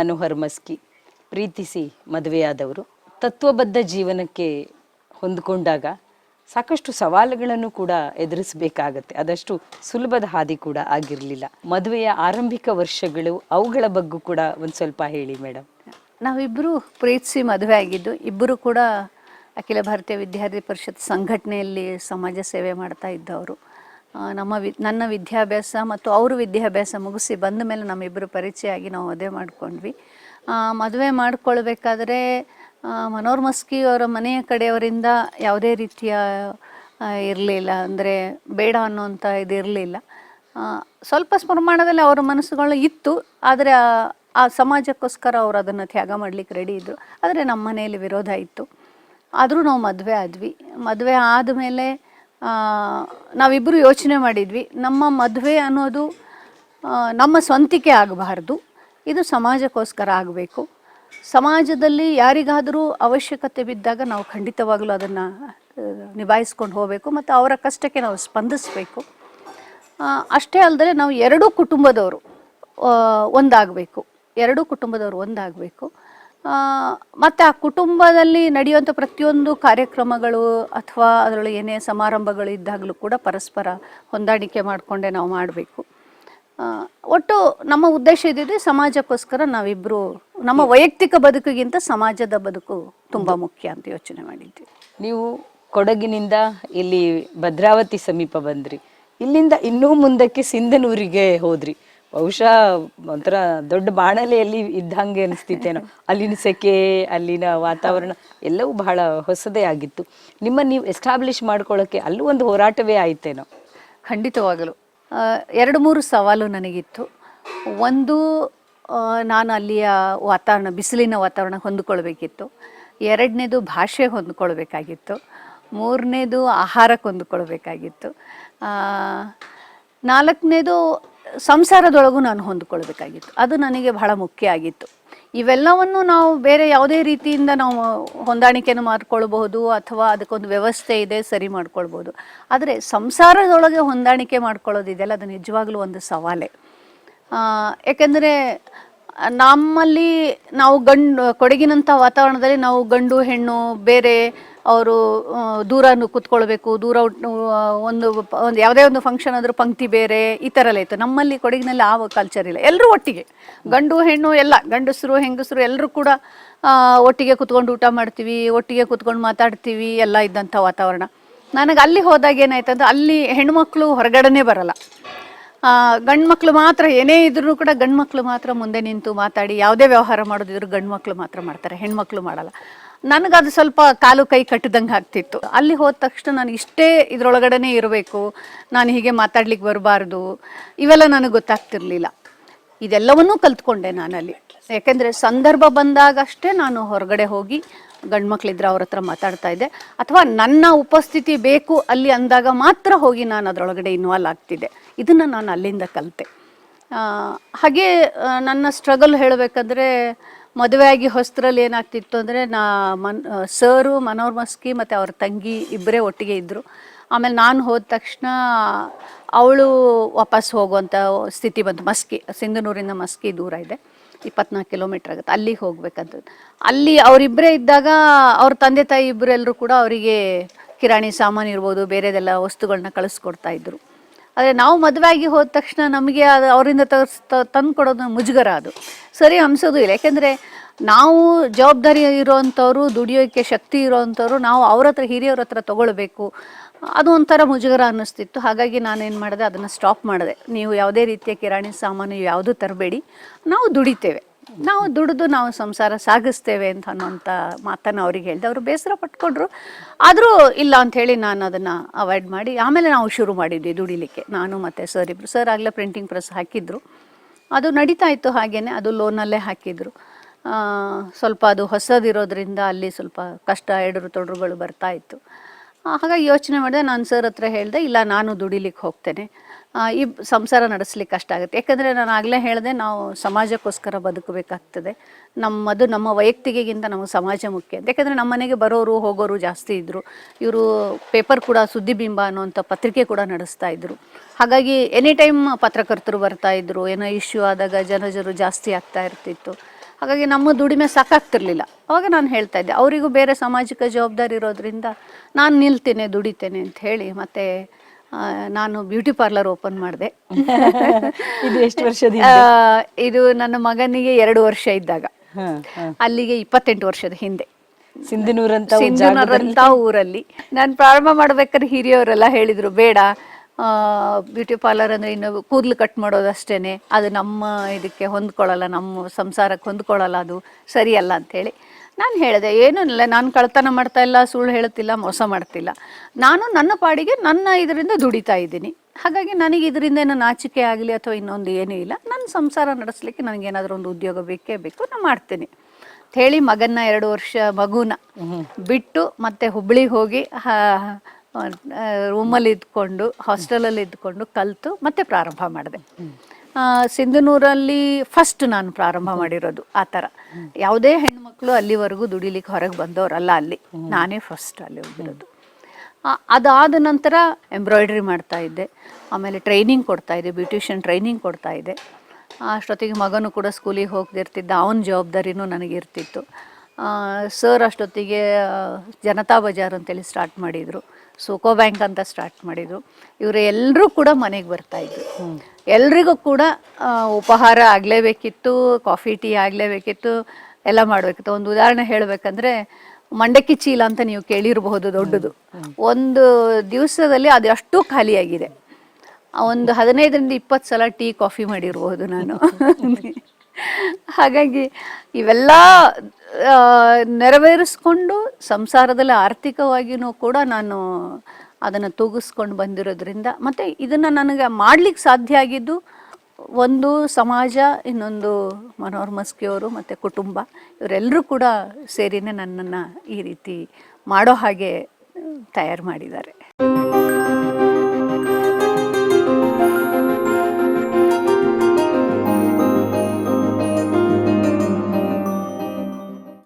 ಮನೋಹರ್ ಮಸ್ಕಿ, ಪ್ರೀತಿಸಿ ಮದುವೆಯಾದವರು, ತತ್ವಬದ್ಧ ಜೀವನಕ್ಕೆ ಹೊಂದಿಕೊಂಡಾಗ ಸಾಕಷ್ಟು ಸವಾಲುಗಳನ್ನು ಕೂಡ ಎದುರಿಸಬೇಕಾಗತ್ತೆ. ಅದಷ್ಟು ಸುಲಭದ ಹಾದಿ ಕೂಡ ಆಗಿರಲಿಲ್ಲ. ಮದುವೆಯ ಆರಂಭಿಕ ವರ್ಷಗಳು ಅವುಗಳ ಬಗ್ಗೆ ಕೂಡ ಒಂದು ಸ್ವಲ್ಪ ಹೇಳಿ ಮೇಡಮ್ ನಾವಿಬ್ಬರು ಪ್ರೀತಿಸಿ ಮದುವೆ ಆಗಿದ್ದು, ಇಬ್ಬರು ಕೂಡ ಅಖಿಲ ಭಾರತೀಯ ವಿದ್ಯಾರ್ಥಿ ಪರಿಷತ್ ಸಂಘಟನೆಯಲ್ಲಿ ಸಮಾಜ ಸೇವೆ ಮಾಡ್ತಾ ಇದ್ದವರು. ನಮ್ಮ ವಿ, ನನ್ನ ವಿದ್ಯಾಭ್ಯಾಸ ಮತ್ತು ಅವರು ವಿದ್ಯಾಭ್ಯಾಸ ಮುಗಿಸಿ ಬಂದ ಮೇಲೆ ನಮ್ಮಿಬ್ಬರು ಪರಿಚಯ ಆಗಿ ನಾವು ಮದುವೆ ಮಾಡ್ಕೊಂಡ್ವಿ. ಮದುವೆ ಮಾಡ್ಕೊಳ್ಬೇಕಾದ್ರೆ ಮನೋರ್ ಮಸ್ಕಿ ಅವರ ಮನೆಯ ಕಡೆಯವರಿಂದ ಯಾವುದೇ ರೀತಿಯ ಇರಲಿಲ್ಲ. ಅಂದರೆ ಬೇಡ ಅನ್ನೋಂಥ ಇದು ಇರಲಿಲ್ಲ. ಸ್ವಲ್ಪ ಪ್ರಮಾಣದಲ್ಲಿ ಅವರ ಮನಸ್ಸುಗಳು ಇತ್ತು. ಆದರೆ ಆ ಸಮಾಜಕ್ಕೋಸ್ಕರ ಅವರು ಅದನ್ನು ತ್ಯಾಗ ಮಾಡಲಿಕ್ಕೆ ರೆಡಿ ಇದ್ದರು ಆದರೆ ನಮ್ಮ ಮನೆಯಲ್ಲಿ ವಿರೋಧ ಇತ್ತು. ಆದರೂ ನಾವು ಮದುವೆ ಆದ್ವಿ. ಮದುವೆ ಆದಮೇಲೆ ನಾವಿಬ್ಬರು ಯೋಚನೆ ಮಾಡಿದ್ವಿ. ನಮ್ಮ ಮದುವೆ ಅನ್ನೋದು ನಮ್ಮ ಸ್ವಂತಿಕೆ ಆಗಬಾರ್ದು. ಇದು ಸಮಾಜಕ್ಕೋಸ್ಕರ ಆಗಬೇಕು. ಸಮಾಜದಲ್ಲಿ ಯಾರಿಗಾದರೂ ಅವಶ್ಯಕತೆ ಬಿದ್ದಾಗ ನಾವು ಖಂಡಿತವಾಗಲೂ ಅದನ್ನು ನಿಭಾಯಿಸ್ಕೊಂಡು ಹೋಗಬೇಕು ಮತ್ತು ಅವರ ಕಷ್ಟಕ್ಕೆ ನಾವು ಸ್ಪಂದಿಸಬೇಕು. ಅಷ್ಟೇ ಅಲ್ಲದೆ ನಾವು ಎರಡೂ ಕುಟುಂಬದವರು ಒಂದಾಗಬೇಕು. ಎರಡೂ ಕುಟುಂಬದವರು ಒಂದಾಗಬೇಕು. ಮತ್ತು ಆ ಕುಟುಂಬದಲ್ಲಿ ನಡೆಯುವಂಥ ಪ್ರತಿಯೊಂದು ಕಾರ್ಯಕ್ರಮಗಳು ಅಥವಾ ಅದರಲ್ಲಿ ಏನೇ ಸಮಾರಂಭಗಳು ಇದ್ದಾಗಲೂ ಕೂಡ ಪರಸ್ಪರ ಹೊಂದಾಣಿಕೆ ಮಾಡಿಕೊಂಡೇ ನಾವು ಮಾಡಬೇಕು. ಒಟ್ಟು ನಮ್ಮ ಉದ್ದೇಶ ಇದ್ದಿದ್ದು ಸಮಾಜಕ್ಕೋಸ್ಕರ ನಾವಿಬ್ಬರು ನಮ್ಮ ವೈಯಕ್ತಿಕ ಬದುಕಿಗಿಂತ ಸಮಾಜದ ಬದುಕು ತುಂಬ ಮುಖ್ಯ ಅಂತ ಯೋಚನೆ ಮಾಡಿದ್ವಿ. ನೀವು ಕೊಡಗಿನಿಂದ ಇಲ್ಲಿ ಭದ್ರಾವತಿ ಸಮೀಪ ಬಂದ್ರಿ. ಇಲ್ಲಿಂದ ಇನ್ನೂ ಮುಂದಕ್ಕೆ ಸಿಂಧನೂರಿಗೆ ಹೋದ್ರಿ. ಬಹುಶಃ ಒಂಥರ ದೊಡ್ಡ ಬಾಣಲೆಯಲ್ಲಿ ಇದ್ದಂಗೆ ಅನಿಸ್ತಿತ್ತೇನೋ. ಅಲ್ಲಿನ ಸೆಕೆ, ಅಲ್ಲಿನ ವಾತಾವರಣ ಎಲ್ಲವೂ ಬಹಳ ಹೊಸದೇ ಆಗಿತ್ತು. ನಿಮ್ಮ ನೀವು ಎಸ್ಟಾಬ್ಲಿಷ್ ಮಾಡ್ಕೊಳ್ಳೋಕ್ಕೆ ಅಲ್ಲೂ ಒಂದು ಹೋರಾಟವೇ ಆಯ್ತೇನೋ? ಖಂಡಿತವಾಗಲು. ಎರಡು ಮೂರು ಸವಾಲು ನನಗಿತ್ತು. ಒಂದು ನಾನು ಅಲ್ಲಿಯ ವಾತಾವರಣ, ಬಿಸಿಲಿನ ವಾತಾವರಣ ಹೊಂದಿಕೊಳ್ಬೇಕಿತ್ತು. ಎರಡನೇದು ಭಾಷೆ ಹೊಂದ್ಕೊಳ್ಬೇಕಾಗಿತ್ತು. ಮೂರನೇದು ಆಹಾರಕ್ಕೆ ಹೊಂದ್ಕೊಳ್ಬೇಕಾಗಿತ್ತು ನಾಲ್ಕನೇದು ಸಂಸಾರದೊಳಗೂ ನಾನು ಹೊಂದ್ಕೊಳ್ಬೇಕಾಗಿತ್ತು. ಅದು ನನಗೆ ಬಹಳ ಮುಖ್ಯ ಆಗಿತ್ತು. ಇವೆಲ್ಲವನ್ನು ನಾವು ಬೇರೆ ಯಾವುದೇ ರೀತಿಯಿಂದ ನಾವು ಹೊಂದಾಣಿಕೆಯನ್ನು ಮಾಡ್ಕೊಳ್ಬಹುದು ಅಥವಾ ಅದಕ್ಕೊಂದು ವ್ಯವಸ್ಥೆ ಇದೆ ಸರಿ ಮಾಡ್ಕೊಳ್ಬೋದು ಆದರೆ ಸಂಸಾರದೊಳಗೆ ಹೊಂದಾಣಿಕೆ ಮಾಡ್ಕೊಳ್ಳೋದಿದೆಯಲ್ಲ ಅದು ನಿಜವಾಗ್ಲೂ ಒಂದು ಸವಾಲೇ. ಆ, ಯಾಕೆಂದರೆ ನಮ್ಮಲ್ಲಿ ನಾವು ಗಂಡು ಕೊಡಗಿನಂಥ ವಾತಾವರಣದಲ್ಲಿ ನಾವು ಗಂಡು ಹೆಣ್ಣು ಬೇರೆ ಅವರು ದೂರ ಕೂತ್ಕೊಳ್ಬೇಕು, ದೂರ ಒಂದು ಒಂದು ಯಾವುದೇ ಒಂದು ಫಂಕ್ಷನ್ ಆದರೂ ಪಂಕ್ತಿ ಬೇರೆ, ಈ ಥರ ಎಲ್ಲ ಇತ್ತು. ನಮ್ಮಲ್ಲಿ ಕೊಡಗಿನಲ್ಲಿ ಆ ಕಲ್ಚರ್ ಇಲ್ಲ. ಎಲ್ಲರೂ ಒಟ್ಟಿಗೆ. ಗಂಡು, ಹೆಣ್ಣು ಎಲ್ಲ, ಗಂಡಸರು, ಹೆಂಗಸರು ಎಲ್ಲರೂ ಕೂಡ ಒಟ್ಟಿಗೆ ಕುತ್ಕೊಂಡು ಊಟ ಮಾಡ್ತೀವಿ, ಒಟ್ಟಿಗೆ ಕುತ್ಕೊಂಡು ಮಾತಾಡ್ತೀವಿ, ಎಲ್ಲ ಇದ್ದಂಥ ವಾತಾವರಣ. ನನಗೆ ಅಲ್ಲಿ ಹೋದಾಗ ಏನಾಯ್ತಂದ್ರೆ ಅಲ್ಲಿ ಹೆಣ್ಮಕ್ಳು ಹೊರಗಡೆನೇ ಬರಲ್ಲ. ಗಂಡು ಮಕ್ಕಳು ಮಾತ್ರ, ಏನೇ ಇದ್ರೂ ಕೂಡ ಗಂಡ್ಮಕ್ಳು ಮಾತ್ರ ಮುಂದೆ ನಿಂತು ಮಾತಾಡಿ, ಯಾವುದೇ ವ್ಯವಹಾರ ಮಾಡೋದಿದ್ರು ಗಂಡ್ಮಕ್ಳು ಮಾತ್ರ ಮಾಡ್ತಾರೆ, ಹೆಣ್ಮಕ್ಳು ಮಾಡಲ್ಲ. ನನಗದು ಸ್ವಲ್ಪ ಕಾಲು ಕೈ ಕಟ್ಟಿದಂಗೆ ಆಗ್ತಿತ್ತು. ಅಲ್ಲಿ ಹೋದ ತಕ್ಷಣ ನಾನು ಇಷ್ಟೇ ಇದರೊಳಗಡೆನೇ ಇರಬೇಕು. ನಾನು ಹೀಗೆ ಮಾತಾಡ್ಲಿಕ್ಕೆ ಬರಬಾರ್ದು. ಇವೆಲ್ಲ ನನಗೆ ಗೊತ್ತಾಗ್ತಿರ್ಲಿಲ್ಲ. ಇದೆಲ್ಲವನ್ನೂ ಕಲ್ತ್ಕೊಂಡೆ ನಾನಲ್ಲಿ. ಯಾಕೆಂದರೆ ಸಂದರ್ಭ ಬಂದಾಗಷ್ಟೇ ನಾನು ಹೊರಗಡೆ ಹೋಗಿ ಗಂಡು ಮಕ್ಳಿದ್ರೆ ಅವ್ರ ಹತ್ರ ಮಾತಾಡ್ತಾ ಇದ್ದೆ. ಅಥವಾ ನನ್ನ ಉಪಸ್ಥಿತಿ ಬೇಕು ಅಲ್ಲಿ ಅಂದಾಗ ಮಾತ್ರ ಹೋಗಿ ನಾನು ಅದರೊಳಗಡೆ ಇನ್ವಾಲ್ವ್ ಆಗ್ತಿದ್ದೆ. ಇದನ್ನು ನಾನು ಅಲ್ಲಿಂದ ಕಲಿತೆ. ಹಾಗೆ ನನ್ನ ಸ್ಟ್ರಗಲ್ ಹೇಳಬೇಕಂದ್ರೆ ಮದುವೆಯಾಗಿ ಹೊಸ್ತರಲ್ಲಿ ಏನಾಗ್ತಿತ್ತು ಅಂದರೆ ನಾ ಮನ್ ಸರು ಮನೋರ್ ಮಸ್ಕಿ ಮತ್ತು ಅವ್ರ ತಂಗಿ ಇಬ್ಬರೇ ಒಟ್ಟಿಗೆ ಇದ್ದರು ಆಮೇಲೆ ನಾನು ಹೋದ ತಕ್ಷಣ ಅವಳು ವಾಪಸ್ ಹೋಗುವಂಥ ಸ್ಥಿತಿ ಬಂತು. ಮಸ್ಕಿ, ಸಿಂಧನೂರಿಂದ ಮಸ್ಕಿ ದೂರ ಇದೆ. ಇಪ್ಪತ್ನಾಲ್ಕು ಕಿಲೋಮೀಟ್ರ್ ಆಗುತ್ತೆ. ಅಲ್ಲಿಗೆ ಹೋಗ್ಬೇಕಂತ ಅಲ್ಲಿ ಅವರಿಬ್ಬರೇ ಇದ್ದಾಗ ಅವ್ರ ತಂದೆ ತಾಯಿ ಇಬ್ಬರೆಲ್ಲರೂ ಕೂಡ ಅವರಿಗೆ ಕಿರಾಣಿ ಸಾಮಾನು ಇರ್ಬೋದು, ಬೇರೆದೆಲ್ಲ ವಸ್ತುಗಳನ್ನ ಕಳಿಸ್ಕೊಡ್ತಾ ಇದ್ರು. ಆದರೆ ನಾವು ಮದುವೆ ಆಗಿ ಹೋದ ತಕ್ಷಣ ನಮಗೆ ಅದು ಅವರಿಂದ ತರ್ಸ್ ತಂದು ಕೊಡೋದು ಮುಜುಗರ ಅದು. ಸರಿ ಅನಿಸೋದು ಇಲ್ಲ. ಯಾಕೆಂದರೆ ನಾವು ಜವಾಬ್ದಾರಿ ಇರೋವಂಥವ್ರು ದುಡಿಯೋಕ್ಕೆ ಶಕ್ತಿ ಇರೋವಂಥವ್ರು ನಾವು ಅವ್ರ ಹತ್ರ, ಹಿರಿಯವ್ರ ಹತ್ರ ತೊಗೊಳ್ಬೇಕು. ಅದು ಒಂಥರ ಮುಜುಗರ ಅನ್ನಿಸ್ತಿತ್ತು. ಹಾಗಾಗಿ ನಾನೇನು ಮಾಡಿದೆ, ಅದನ್ನು ಸ್ಟಾಪ್ ಮಾಡಿದೆ. ನೀವು ಯಾವುದೇ ರೀತಿಯ ಕಿರಾಣಿ ಸಾಮಾನು ಯಾವುದೂ ತರಬೇಡಿ. ನಾವು ದುಡಿತೇವೆ. ನಾವು ದುಡಿದು ನಾವು ಸಂಸಾರ ಸಾಗಿಸ್ತೇವೆ ಅಂತ ಅನ್ನೋಂಥ ಮಾತನ್ನು ಅವ್ರಿಗೆ ಹೇಳಿದೆ. ಅವರು ಬೇಸರ ಪಟ್ಕೊಂಡ್ರು. ಆದರೂ ಇಲ್ಲ ಅಂಥೇಳಿ ನಾನು ಅದನ್ನು ಅವಾಯ್ಡ್ ಮಾಡಿ, ಆಮೇಲೆ ನಾವು ಶುರು ಮಾಡಿದ್ವಿ ದುಡಿಲಿಕ್ಕೆ. ನಾನು ಮತ್ತು ಸರ್ ಇಬ್ಬರು ಸರ್ ಆಗಲೇ ಪ್ರಿಂಟಿಂಗ್ ಪ್ರೆಸ್ ಹಾಕಿದ್ರು. ಅದು ನಡೀತಾ ಇತ್ತು ಹಾಗೇನೆ, ಅದು ಲೋನಲ್ಲೇ ಹಾಕಿದ್ರು. ಸ್ವಲ್ಪ ಅದು ಹೊಸದಿರೋದ್ರಿಂದ ಅಲ್ಲಿ ಸ್ವಲ್ಪ ಕಷ್ಟ ಎಡರು ತೊಡರುಗಳು ಬರ್ತಾ ಇತ್ತು. ಹಾಗಾಗಿ ಯೋಚನೆ ಮಾಡಿದೆ ನಾನು ಸರ್ ಹತ್ರ ಹೇಳಿದೆ, ಇಲ್ಲ ನಾನು ದುಡಿಲಿಕ್ಕೆ ಹೋಗ್ತೇನೆ. ಈ ಸಂಸಾರ ನಡೆಸ್ಲಿಕ್ಕೆ ಕಷ್ಟ ಆಗುತ್ತೆ. ಯಾಕಂದರೆ ನಾನು ಆಗಲೇ ಹೇಳಿದೆ, ನಾವು ಸಮಾಜಕ್ಕೋಸ್ಕರ ಬದುಕಬೇಕಾಗ್ತದೆ. ನಮ್ಮದು ನಮ್ಮ ವೈಯಕ್ತಿಕಗಿಂತ ನಮಗೆ ಸಮಾಜ ಮುಖ್ಯ ಅಂತ. ಯಾಕಂದರೆ ನಮ್ಮ ಮನೆಗೆ ಬರೋರು, ಹೋಗೋರು ಜಾಸ್ತಿ ಇದ್ದರು ಇವರು ಪೇಪರ್ ಕೂಡ ಸುದ್ದಿಬಿಂಬ ಅನ್ನುವಂಥ ಪತ್ರಿಕೆ ಕೂಡ ನಡೆಸ್ತಾ ಇದ್ದರು ಹಾಗಾಗಿ ಎನಿ ಟೈಮ್ ಪತ್ರಕರ್ತರು ಬರ್ತಾ ಇದ್ದರು ಏನೋ ಇಶ್ಯೂ ಆದಾಗ ಜನಜರು ಜಾಸ್ತಿ ಆಗ್ತಾ ಇರ್ತಿತ್ತು. ಹಾಗಾಗಿ ನಮ್ಮ ದುಡಿಮೆ ಸಾಕಾಗ್ತಿರ್ಲಿಲ್ಲ. ಅವಾಗ ನಾನು ಹೇಳ್ತಾ ಇದ್ದೆ, ಅವರಿಗೂ ಬೇರೆ ಸಾಮಾಜಿಕ ಜವಾಬ್ದಾರಿ ಇರೋದ್ರಿಂದ ನಾನು ನಿಲ್ತೇನೆ, ದುಡಿತೇನೆ ಅಂತ ಹೇಳಿ ಮತ್ತೆ ನಾನು ಬ್ಯೂಟಿ ಪಾರ್ಲರ್ ಓಪನ್ ಮಾಡಿದೆ. ಇದು ಎಷ್ಟು ವರ್ಷದ ಇದು ನನ್ನ ಮಗನಿಗೆ ಎರಡು ವರ್ಷ ಇದ್ದಾಗ. ಅಲ್ಲಿಗೆ ಇಪ್ಪತ್ತೆಂಟು ವರ್ಷದ ಹಿಂದೆ. ಸಿಂಧನೂರಂತ ಸಿಂಧನೂರಂತ ಊರಲ್ಲಿ. ನಾನು ಪ್ರಾರಂಭ ಮಾಡ್ಬೇಕಾದ್ರೆ ಹಿರಿಯವರೆಲ್ಲ ಹೇಳಿದ್ರು ಬೇಡ ಬ್ಯೂಟಿ ಪಾರ್ಲರ್ ಅಂದ್ರೆ ಇನ್ನು ಕೂದಲು ಕಟ್ ಮಾಡೋದಷ್ಟೇನೆ. ಅದು ನಮ್ಮ ಇದಕ್ಕೆ ಹೊಂದ್ಕೊಳ್ಳಲ್ಲ ನಮ್ಮ ಸಂಸಾರಕ್ಕೆ ಹೊಂದ್ಕೊಳ್ಳಲ್ಲ ಅದು. ಸರಿಯಲ್ಲ ಅಂತೇಳಿ ನಾನು ಹೇಳಿದೆ ಏನೂ ಇಲ್ಲ ನಾನು ಕಳ್ತನ ಮಾಡ್ತಾ ಇಲ್ಲ ಸುಳ್ಳು ಹೇಳುತ್ತಿಲ್ಲ ಮೋಸ ಮಾಡ್ತಿಲ್ಲ. ನಾನು ನನ್ನ ಪಾಡಿಗೆ ನನ್ನ ಇದರಿಂದ ದುಡಿತಾ ಇದ್ದೀನಿ. ಹಾಗಾಗಿ ನನಗೆ ಇದರಿಂದ ಏನೋ ನಾಚಿಕೆ ಆಗಲಿ ಅಥವಾ ಇನ್ನೊಂದು ಏನೂ ಇಲ್ಲ ನನ್ನ ಸಂಸಾರ ನಡೆಸಲಿಕ್ಕೆ ನನಗೇನಾದರೂ ಒಂದು ಉದ್ಯೋಗ ಬೇಕೇ ಬೇಕು ನಾನು ಮಾಡ್ತೀನಿ. ಅಂತ ಹೇಳಿ ಮಗನ್ನ ಎರಡು ವರ್ಷ ಮಗುನ ಬಿಟ್ಟು ಮತ್ತೆ ಹುಬ್ಳಿ ಹೋಗಿ ರೂಮಲ್ಲಿ ಇದ್ಕೊಂಡು ಹಾಸ್ಟೆಲಲ್ಲಿ ಇದ್ಕೊಂಡು ಕಲಿತು ಮತ್ತೆ ಪ್ರಾರಂಭ ಮಾಡಿದೆ. ಸಿಂಧನೂರಲ್ಲಿ ಫಸ್ಟ್ ನಾನು ಪ್ರಾರಂಭ ಮಾಡಿರೋದು ಆ ಥರ. ಯಾವುದೇ ಹೆಣ್ಮಕ್ಳು ಅಲ್ಲಿವರೆಗೂ ದುಡಿಲಿಕ್ಕೆ ಹೊರಗೆ ಬಂದವರಲ್ಲ ಅಲ್ಲಿ. ನಾನೇ ಫಸ್ಟ್ ಅಲ್ಲಿ ಹೋಗಿರೋದು. ಅದಾದ ನಂತರ ಎಂಬ್ರಾಯ್ಡ್ರಿ ಮಾಡ್ತಾ ಇದ್ದೆ. ಆಮೇಲೆ ಟ್ರೈನಿಂಗ್ ಕೊಡ್ತಾ ಇದ್ದೆ ಬ್ಯೂಟಿಷಿಯನ್ ಟ್ರೈನಿಂಗ್ ಕೊಡ್ತಾ ಇದ್ದೆ. ಅಷ್ಟೊತ್ತಿಗೆ ಮಗನು ಕೂಡ ಸ್ಕೂಲಿಗೆ ಹೋಗ್ತಿರ್ತಿದ್ದ, ಅವನ ಜವಾಬ್ದಾರಿನೂ ನನಗಿರ್ತಿತ್ತು ಸರ್ ಅಷ್ಟೊತ್ತಿಗೆ ಜನತಾ ಬಜಾರ್ ಅಂತೇಳಿ ಸ್ಟಾರ್ಟ್ ಮಾಡಿದರು. ಸೋಕೋ ಬ್ಯಾಂಕ್ ಅಂತ ಸ್ಟಾರ್ಟ್ ಮಾಡಿದರು. ಇವರು ಎಲ್ಲರೂ ಕೂಡ ಮನೆಗೆ ಬರ್ತಾಯಿದ್ರು ಎಲ್ರಿಗೂ ಕೂಡ ಉಪಹಾರ ಆಗಲೇಬೇಕಿತ್ತು ಕಾಫಿ ಟೀ ಆಗಲೇಬೇಕಿತ್ತು ಎಲ್ಲ ಮಾಡಬೇಕಿತ್ತು. ಒಂದು ಉದಾಹರಣೆ ಹೇಳಬೇಕಂದ್ರೆ ಮಂಡಕ್ಕಿ ಚೀಲ ಅಂತ ನೀವು ಕೇಳಿರಬಹುದು ದೊಡ್ಡದು. ಒಂದು ದಿವಸದಲ್ಲಿ ಅದು ಅಷ್ಟು ಖಾಲಿಯಾಗಿದೆ. ಒಂದು ಹದಿನೈದರಿಂದ ಇಪ್ಪತ್ತು ಸಲ ಟೀ ಕಾಫಿ ಮಾಡಿರಬಹುದು ನಾನು. ಹಾಗಾಗಿ ಇವೆಲ್ಲ ನೆರವೇರಿಸ್ಕೊಂಡು ಸಂಸಾರದಲ್ಲಿ ಆರ್ಥಿಕವಾಗಿಯೂ ಕೂಡ ನಾನು ಅದನ್ನು ತೂಗಿಸ್ಕೊಂಡು ಬಂದಿರೋದ್ರಿಂದ, ಮತ್ತು ಇದನ್ನು ನನಗೆ ಮಾಡ್ಲಿಕ್ಕೆ ಸಾಧ್ಯ ಆಗಿದ್ದು ಒಂದು ಸಮಾಜ, ಇನ್ನೊಂದು ಮನೋಹರ್ ಮಸ್ಕಿಯವರು ಮತ್ತು ಕುಟುಂಬ, ಇವರೆಲ್ಲರೂ ಕೂಡ ಸೇರಿನೇ ನನ್ನನ್ನು ಈ ರೀತಿ ಮಾಡೋ ಹಾಗೆ ತಯಾರು ಮಾಡಿದ್ದಾರೆ.